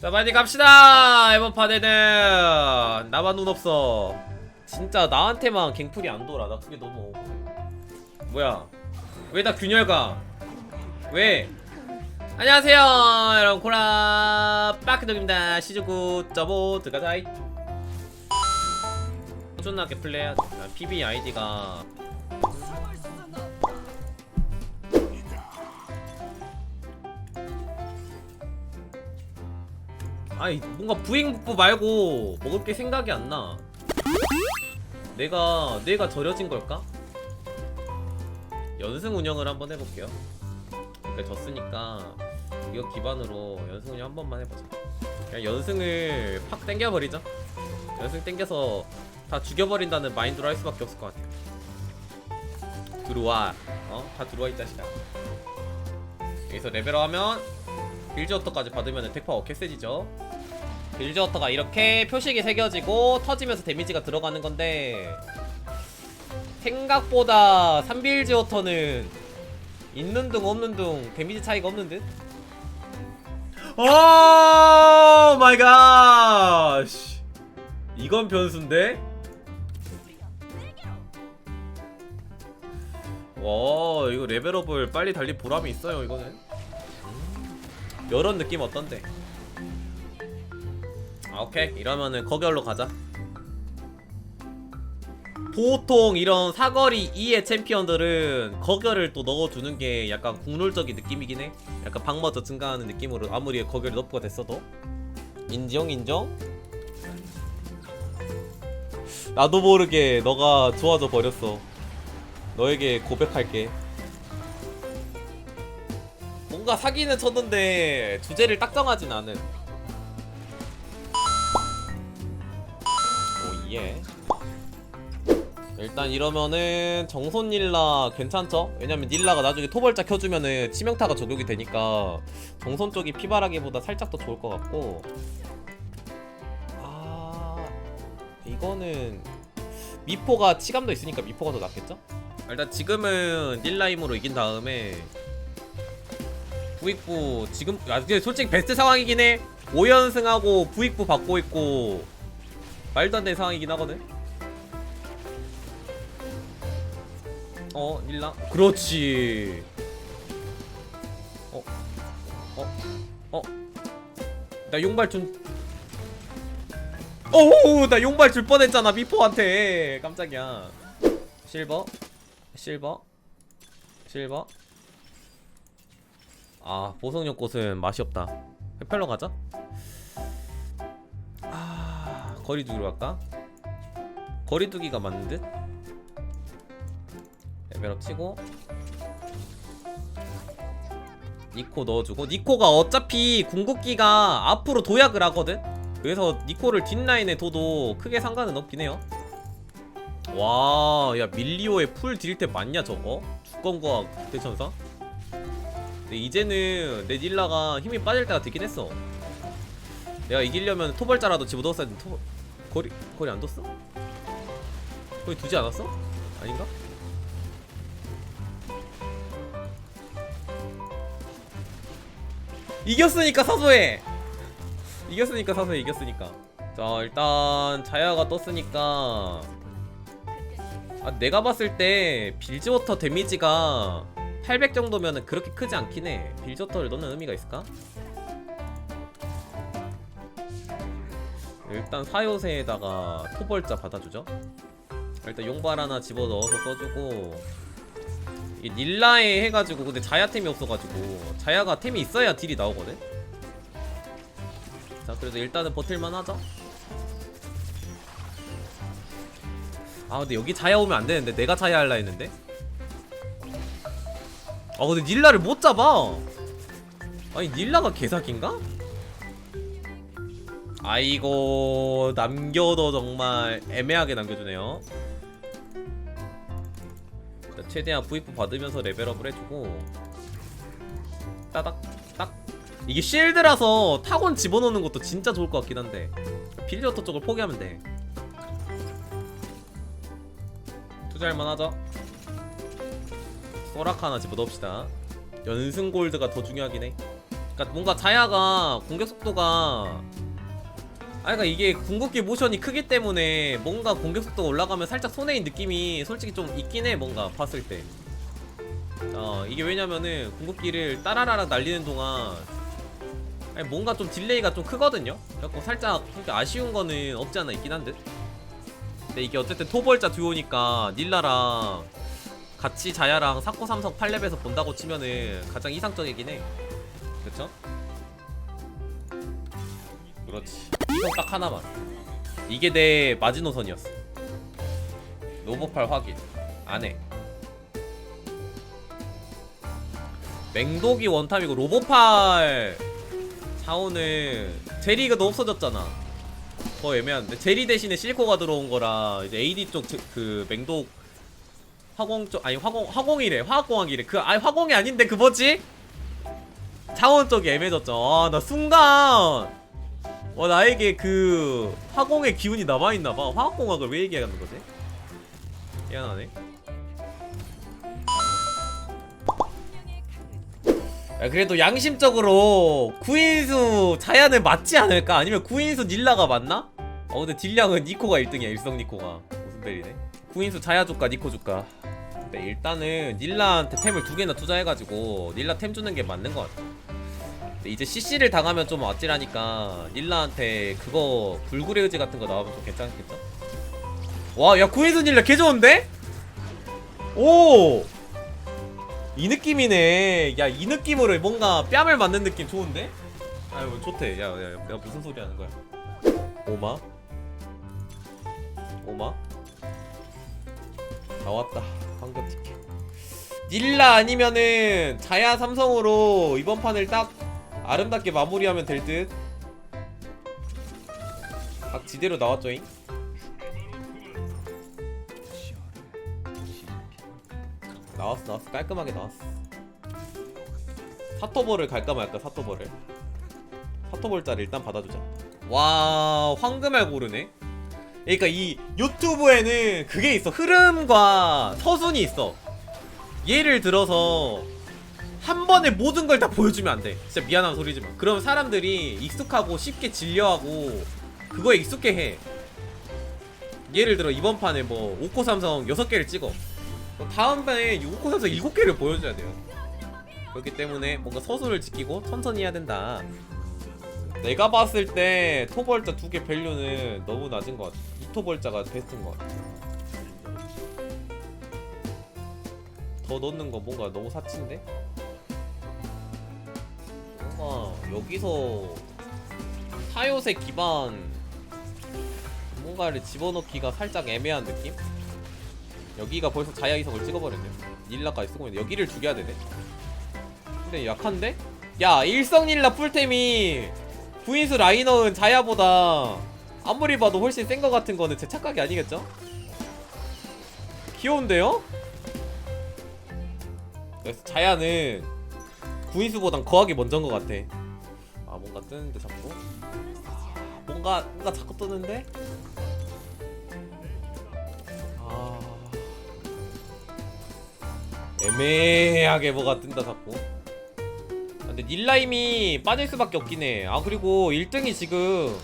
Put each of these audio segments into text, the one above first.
자 빨리 갑시다 이번 판에는. 나만 눈 없어. 진짜 나한테만 갱플이 안 돌아. 나 그게 너무 뭐야? 왜 다 균열가? 왜? 안녕하세요 여러분. 코라 빠크독입니다. 시즌9 점오 들어가자. 꾸준하게 플레이하자 아, PB 아이디가 아니 뭔가 부행북부 말고 먹을 게 생각이 안 나. 내가 내가 절여진 걸까? 연승 운영을 한번 해볼게요. 그러니까 졌으니까 이거 기반으로 연승 운영 한 번만 해보자. 그냥 연승을 팍 땡겨버리자. 연승 땡겨서 다 죽여버린다는 마인드로 할 수밖에 없을 것 같아요. 들어와, 어? 다 들어와 이 자식아. 여기서 레벨업하면 빌즈어터까지 받으면 택파워 개세지죠 빌즈어터가 이렇게 표식이 새겨지고 터지면서 데미지가 들어가는 건데 생각보다 3빌즈어터는 있는 둥 없는 둥 데미지 차이가 없는 듯? 오 마이 갓 이건 변수인데? 와 이거 레벨업을 빨리 달리 보람이 있어요 이거는 이런 느낌 어떤데? 아 오케이. 이러면은 거결로 가자. 보통 이런 사거리 2의 챔피언들은 거결을 또 넣어주는 게 약간 국룰적인 느낌이긴 해. 약간 방머저 증가하는 느낌으로 아무리 거결이 너프가 됐어도. 인정 인정? 나도 모르게 너가 좋아져 버렸어. 너에게 고백할게. 뭔가 사기는 쳤는데 주제를 딱 정하진 않은 오예 일단 이러면은 정손 닐라 괜찮죠? 왜냐면 닐라가 나중에 토벌자 켜주면은 치명타가 적용이 되니까 정손 쪽이 피바라기보다 살짝 더 좋을 것 같고 아 이거는 미포가 치감도 있으니까 미포가 더 낫겠죠? 일단 지금은 닐라 힘으로 이긴 다음에 부익부 지금 아 솔직히 베스트 상황이긴 해 5연승하고 부익부 받고 있고 말도 안 되는 상황이긴 하거든. 어 닐라? 그렇지. 어 어 어 나 용발 좀 오우 나 용발 줄 뻔했잖아 미포한테. 깜짝이야. 실버 실버 실버. 아 보석력 꽃은 맛이 없다. 페펠러 가자. 아 거리두기로 갈까? 거리두기가 맞는 듯? 레벨업 치고 니코 넣어주고 니코가 어차피 궁극기가 앞으로 도약을 하거든? 그래서 니코를 뒷라인에 둬도 크게 상관은 없긴 해요 와, 야 밀리오의 풀 딜 때 맞냐 저거? 주권과 대천사? 근데 이제는 내 닐라가 힘이 빠질 때가 되긴 했어. 내가 이기려면 토벌자라도 집어넣었어야 되는데 토... 거리 거리 안 뒀어? 거리 두지 않았어? 아닌가? 이겼으니까 사소해. 이겼으니까 사소해. 이겼으니까. 자 일단 자야가 떴으니까 아, 내가 봤을 때 빌즈워터 데미지가 800 정도면 그렇게 크지 않긴 해. 빌즈워터를 넣는 의미가 있을까? 일단 사요새에다가 토벌자 받아주죠. 일단 용발 하나 집어 넣어서 써주고 이 닐라에 해가지고 근데 자야템이 없어가지고 자야가 템이 있어야 딜이 나오거든. 자 그래도 일단은 버틸만 하죠. 아 근데 여기 자야 오면 안 되는데 내가 자야 할라 했는데 아 근데 닐라를 못 잡아 아니 닐라가 개사기인가? 아이고 남겨도 정말 애매하게 남겨주네요. 자, 최대한 부익부 받으면서 레벨업을 해주고. 따닥 딱 이게 쉴드라서 타곤 집어넣는 것도 진짜 좋을 것 같긴 한데. 빌리어터 쪽을 포기하면 돼. 투자할만 하죠? 소라카 하나 집어넣읍시다. 연승 골드가 더 중요하긴 해. 그러니까 뭔가 자야가 공격 속도가 아 그러니까 이게 궁극기 모션이 크기 때문에 뭔가 공격 속도가 올라가면 살짝 손해인 느낌이 솔직히 좀 있긴 해 뭔가 봤을 때. 어 이게 왜냐면은 궁극기를 따라라락 날리는 동안 아니, 뭔가 좀 딜레이가 좀 크거든요. 그래갖고 살짝 그렇게 아쉬운 거는 없지 않아 있긴 한데. 근데 이게 어쨌든 토벌자 듀오니까 닐라랑 같이 자야랑 사코 삼석 8렙에서 본다고 치면은 가장 이상적이긴 해. 그쵸? 그렇지. 이거 딱 하나만. 이게 내 마지노선이었어. 로보팔 확인. 안 해. 맹독이 원탑이고 로보팔 사오는 제리가 너 없어졌잖아. 더 애매한데 제리 대신에 실코가 들어온 거라 이제 AD 쪽그 맹독 화공 쪽 아니 화공 화공이래 화학공학이래 그 아니 화공이 아닌데 그 뭐지? 차원 쪽이 애매해졌죠. 아, 나 순간 와 나에게 그 화공의 기운이 남아 있나 봐. 화학공학을 왜 얘기하는 거지? 미안하네. 야, 그래도 양심적으로 구인수 자야는 맞지 않을까? 아니면 구인수 닐라가 맞나? 어 근데 딜량은 니코가 1등이야 일성 니코가 무슨 벨이네 구인수 자야 줄까 니코 줄까 일단은 닐라한테 템을 두 개나 투자해가지고 닐라 템 주는 게 맞는 것 같아 이제 CC를 당하면 좀 아찔하니까 닐라한테 그거 불구레 의지 같은 거 나오면 좀 괜찮겠죠? 와 야 구인수 닐라 개 좋은데? 오! 이 느낌이네. 야, 이 느낌으로 뭔가 뺨을 맞는 느낌 좋은데? 아유, 좋대. 야, 야, 야, 내가 무슨 소리 하는 거야? 오마? 오마? 나왔다. 황금 티켓. 닐라 아니면은 자야 삼성으로 이번 판을 딱 아름답게 마무리하면 될 듯. 각 지대로 나왔죠잉? 나왔어 나왔어. 깔끔하게 나왔어. 사토볼을 갈까 말까 사토볼을? 사토볼자를 일단 받아주자. 와 황금알 고르네. 그러니까 이 유튜브에는 그게 있어. 흐름과 서순이 있어. 예를 들어서 한 번에 모든 걸 다 보여주면 안 돼 진짜 미안한 소리지만 그럼 사람들이 익숙하고 쉽게 질려하고 그거에 익숙해 해 예를 들어 이번 판에 뭐 오코 삼성 6개를 찍어 어, 다음번에 요코에서 일곱 개를 보여줘야 돼요. 그렇기 때문에 뭔가 서술을 지키고 천천히 해야 된다. 내가 봤을 때 토벌자 두 개 밸류는 너무 낮은 것 같아. 이 토벌자가 베스트인 것 같아. 더 넣는 거 뭔가 너무 사치인데? 뭔가 여기서 타요새 기반 뭔가를 집어넣기가 살짝 애매한 느낌? 여기가 벌써 자야 이성을 찍어버렸네. 닐라까지 쓰고 있는데 여기를 죽여야 되네. 근데 약한데? 야 일성 닐라 풀템이 구인수 라이너은 자야보다 아무리 봐도 훨씬 센 것 같은 거는 제 착각이 아니겠죠? 귀여운데요? 그래서 자야는 구인수보단 거하게 먼저인 것 같아. 아 뭔가 뜨는데 자꾸. 아, 뭔가 뭔가 자꾸 뜨는데? 아 애매하게 뭐가 뜬다 자꾸 아, 근데 닐라임이 빠질 수밖에 없긴 해아 그리고 1등이 지금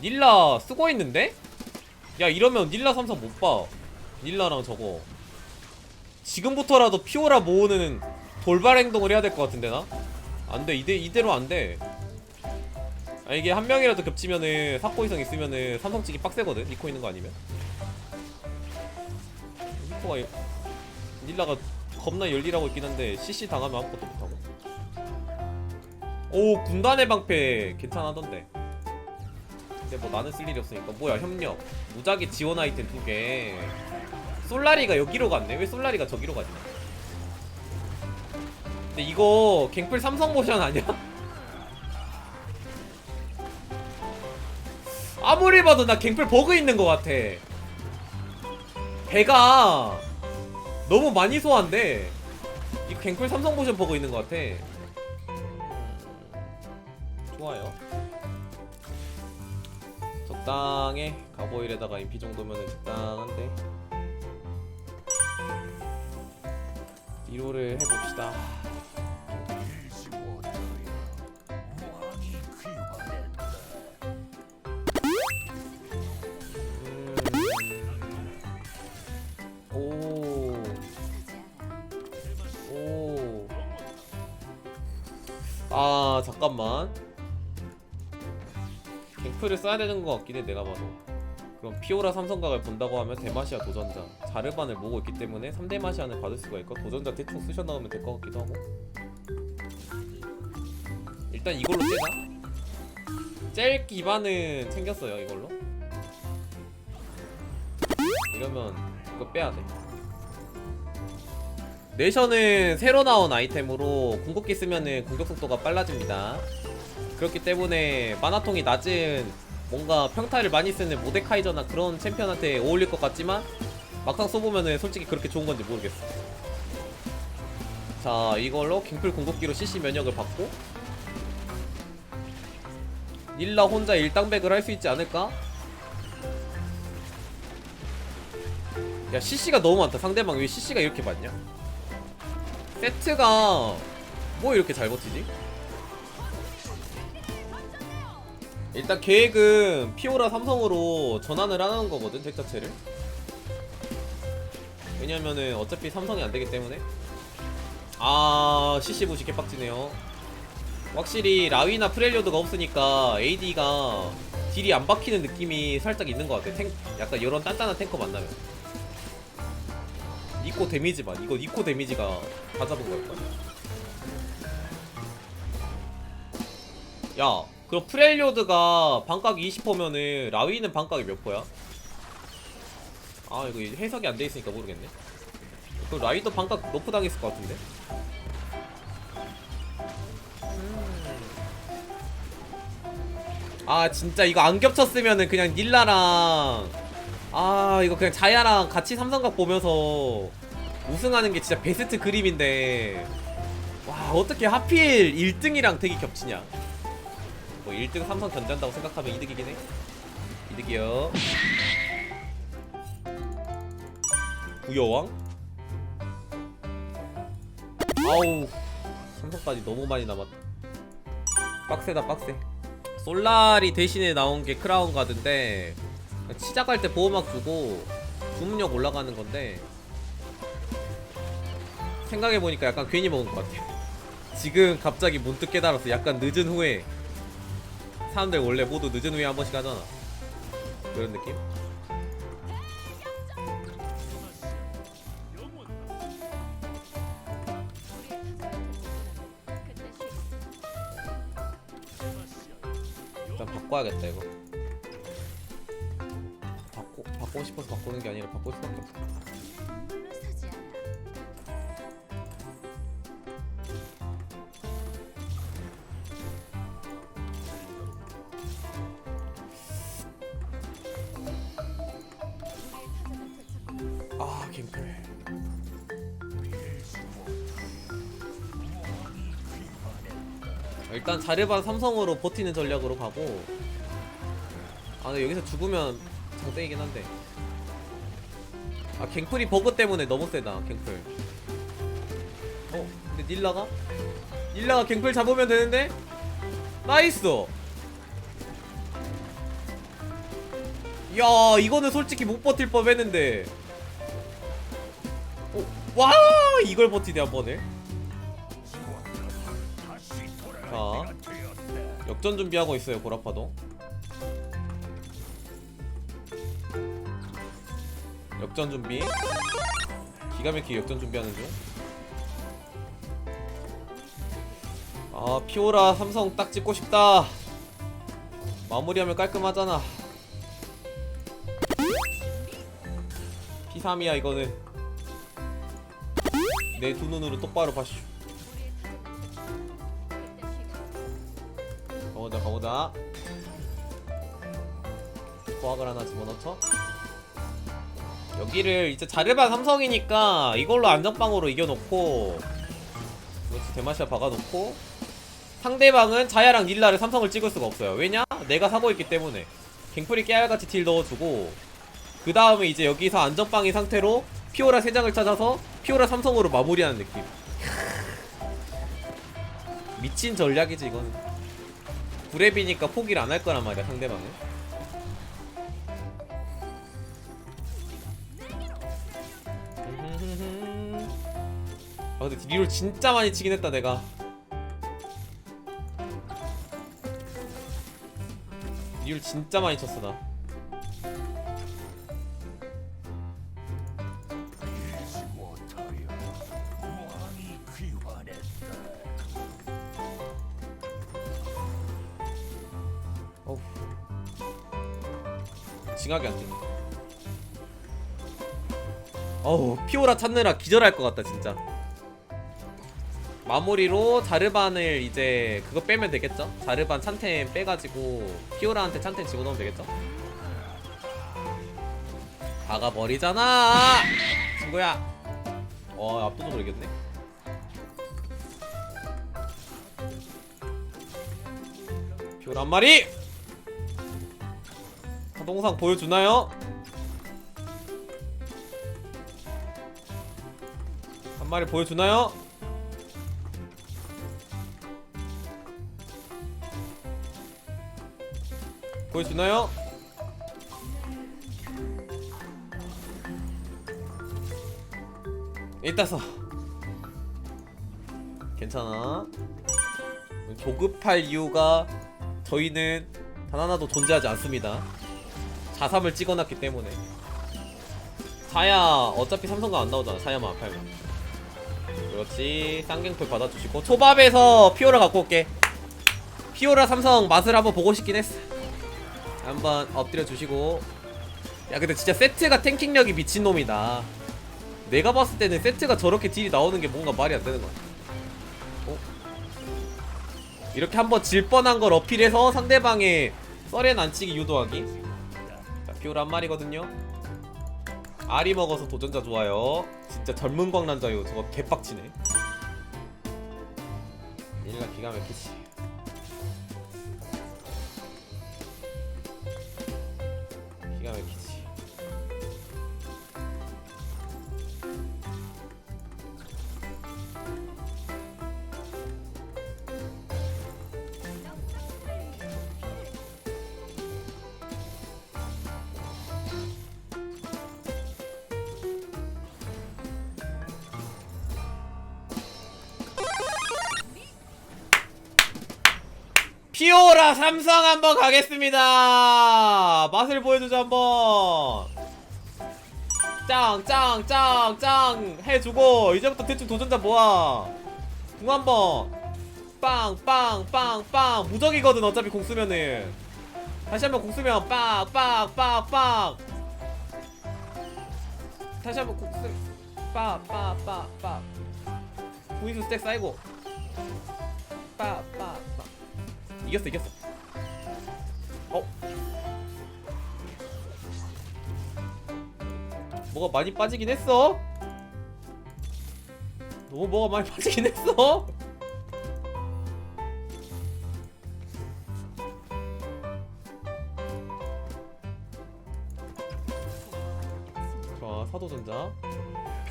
닐라 쓰고 있는데? 야 이러면 닐라 삼성 못봐 닐라랑 저거 지금부터라도 피오라 모으는 돌발 행동을 해야 될 것 같은데 나? 안돼. 이대, 이대로 안돼. 아 이게 한 명이라도 겹치면은 사코 이상 있으면은 삼성 찍기 빡세거든? 니코 있는 거 아니면? 니코가 이- 닐라가 겁나 열일하고 있긴 한데 CC 당하면 아무것도 못하고. 오 군단의 방패 괜찮하던데. 근데 뭐 나는 쓸 일이 없으니까. 뭐야 협력. 무작위 지원 아이템 두개. 솔라리가 여기로 갔네. 왜 솔라리가 저기로 가지 근데 이거 갱플 삼성 모션 아니야? 아무리 봐도 나 갱플 버그 있는 것 같아 배가 너무 많이 소화한데 이 갱플 삼성 모션 보고 있는 것 같아. 좋아요. 적당해. 가보일에다가 인피 정도면은 적당한데. 1호를 해봅시다. 음. 아, 잠깐만. 갱프를 써야 되는 것 같긴 해 내가 봐도. 그럼 피오라 삼성각을 본다고 하면 대마시아 도전자 자르반을 모으고 있기 때문에 3대 마시아는 받을 수가 있고 도전자 대충 쓰셔 나오면 될 것 같기도 하고. 일단 이걸로 째자. 젤 기반은 챙겼어요 이걸로. 이러면 이거 빼야 돼. 내셔는 새로 나온 아이템으로 궁극기 쓰면은 공격 속도가 빨라집니다. 그렇기 때문에 마나통이 낮은 뭔가 평타를 많이 쓰는 모데카이저나 그런 챔피언한테 어울릴 것 같지만 막상 써보면은 솔직히 그렇게 좋은 건지 모르겠어. 자 이걸로 갱플 궁극기로 CC 면역을 받고 닐라 혼자 일당백을 할 수 있지 않을까? 야 CC가 너무 많다 상대방 왜 CC가 이렇게 많냐? 세트가 뭐 이렇게 잘 버티지? 일단 계획은 피오라 삼성으로 전환을 하는 거거든 덱 자체를. 왜냐면은 어차피 삼성이 안 되기 때문에. 아 CC 부시 개빡지네요. 확실히 라위나 프렐리오드가 없으니까 AD가 딜이 안 박히는 느낌이 살짝 있는 것 같아 탱, 약간 이런 단단한 탱커 만나면. 이코 데미지만 이거 이코 데미지가 다 잡은 걸걸? 야 그럼 프렐리오드가 반각 20%면은 라위는 반각이 몇 퍼야? 아 이거 해석이 안 돼 있으니까 모르겠네 그 라위도 반각 너프 당했을 것 같은데? 아 진짜 이거 안 겹쳤으면은 그냥 닐라랑 아 이거 그냥 자야랑 같이 삼성각 보면서 우승하는 게 진짜 베스트 그림인데 와 어떻게 하필 1등이랑 덱이 겹치냐 뭐 1등 삼성 견제한다고 생각하면 이득이긴 해. 이득이요. 부여왕? 아우 삼성까지 너무 많이 남았다 빡세다 빡세. 솔라리 대신에 나온 게 크라운 가드인데 시작할 때 보호막 주고 주문력 올라가는 건데 생각해보니까 약간 괜히 먹은 것 같아요. 지금 갑자기 문득 깨달았어 약간 늦은 후에 사람들 원래 모두 늦은 후에 한 번씩 하잖아 그런 느낌? 일단 바꿔야겠다 이거 아 갱플 일단 자르반 삼성으로 버티는 전략으로 가고. 아 근데 여기서 죽으면 장땡이긴 한데. 아 갱플이 버그 때문에 너무 세다 갱플. 어 근데 닐라가? 닐라가 갱플 잡으면 되는데? 나이스! 야 이거는 솔직히 못 버틸 법 했는데. 어, 와 이걸 버티네 한 번에. 자 역전 준비하고 있어요 고라파도. 역전 준비. 기가 막히게 역전 준비하는 중아 피오라 삼성 딱 찍고 싶다. 마무리하면 깔끔하잖아. P3이야 이거는 내 두 눈으로 똑바로 봐슈 가보자 가보자. 포악을 하나 집어넣죠? 여기를 이제 자르반 삼성이니까 이걸로 안전빵으로 이겨놓고 그렇지 대마시아 박아놓고 상대방은 자야랑 닐라를 삼성을 찍을 수가 없어요. 왜냐? 내가 사고 있기 때문에. 갱플이 깨알같이 딜 넣어주고 그 다음에 이제 여기서 안전빵인 상태로 피오라 3장을 찾아서 피오라 삼성으로 마무리하는 느낌. 미친 전략이지 이거는 브레비니까 포기를 안 할 거란 말이야 상대방은. 아 근데 리롤 진짜 많이 치긴 했다 내가. 리롤 진짜 많이 쳤어 나. 징하게 안 뜨네 어우 피오라 찾느라 기절할 것 같다 진짜. 마무리로 자르반을 이제 그거 빼면 되겠죠? 자르반 찬템 빼가지고 피오라한테 찬템 집어넣으면 되겠죠? 박아버리잖아! 친구야! 와 압도적으로 이겼네. 피오라 한 마리 동상 보여주나요? 한 마리 보여주나요? 보여주나요? 이따서 괜찮아 조급할 이유가 저희는 단 하나도 존재하지 않습니다 자삼을 찍어놨기 때문에. 사야 어차피 삼성가 안 나오잖아. 사야만 앞팔면 그렇지. 쌍갱풀 받아주시고. 초밥에서 피오라 갖고 올게. 피오라 삼성 맛을 한번 보고 싶긴 했어. 한번 엎드려 주시고. 야 근데 진짜 세트가 탱킹력이 미친놈이다. 내가 봤을 때는 세트가 저렇게 딜이 나오는 게 뭔가 말이 안 되는 거야 어? 이렇게 한번 질 뻔한 걸 어필해서 상대방의 썰엔 안 치기 유도하기 한 마리거든요. 알이 먹어서 도전자 좋아요. 진짜 젊은 광란자요 저거 개빡치네. 일라 기가 막히지 피오라 삼성 한번 가겠습니다. 맛을 보여주자 한번. 짱짱짱짱 해주고 이제부터 대충 도전자 모아. 궁 한번. 빵빵빵빵 무적이거든 어차피 공 쓰면은. 다시 한번 공 쓰면 빵빵빵빵. 다시 한번 공 쓰면 빵빵빵빵. 구인수 스택 쌓이고. 빠빠빠. 이겼어 이겼어. 어? 뭐가 많이 빠지긴 했어? 너무 뭐가 많이 빠지긴 했어? 좋아 사도전자.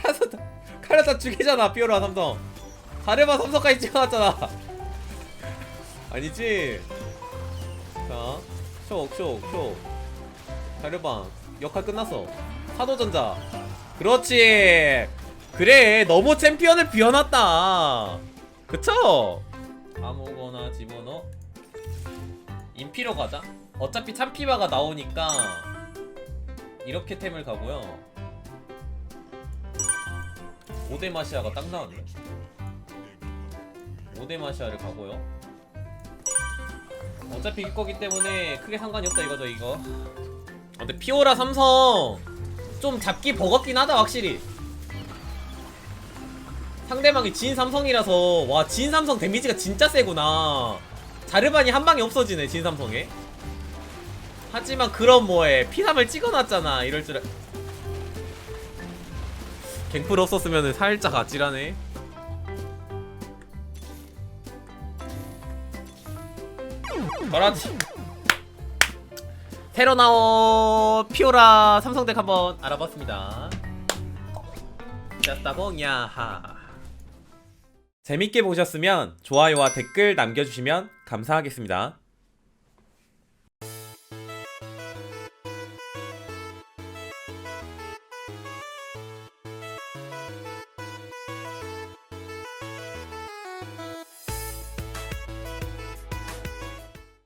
카르타 죽이잖아 피오라 삼성. 가르마 삼성까지 찍어놨잖아 아니지? 자, 쇽, 쇽, 쇽. 자르방 역할 끝났어. 사도전자. 그렇지. 그래, 너무 챔피언을 비워놨다. 그쵸? 아무거나 집어넣어. 인피로 가자. 어차피 참피바가 나오니까 이렇게 템을 가고요. 오데마시아가 딱 나왔네. 오데마시아를 가고요. 어차피 이길 거기 때문에 크게 상관이 없다 이거죠 이거. 아, 근데 피오라 삼성 좀 잡기 버겁긴 하다 확실히. 상대방이 진 삼성이라서. 와 진 삼성 데미지가 진짜 세구나. 자르반이 한 방에 없어지네 진 삼성에. 하지만 그럼 뭐해. 피삼을 찍어놨잖아 이럴 줄 알... 갱플 없었으면 살짝 아찔하네 그렇지. 새로 나온 피오라 삼성덱 한번 알아봤습니다. 짜따봉야하. 재밌게 보셨으면 좋아요와 댓글 남겨주시면 감사하겠습니다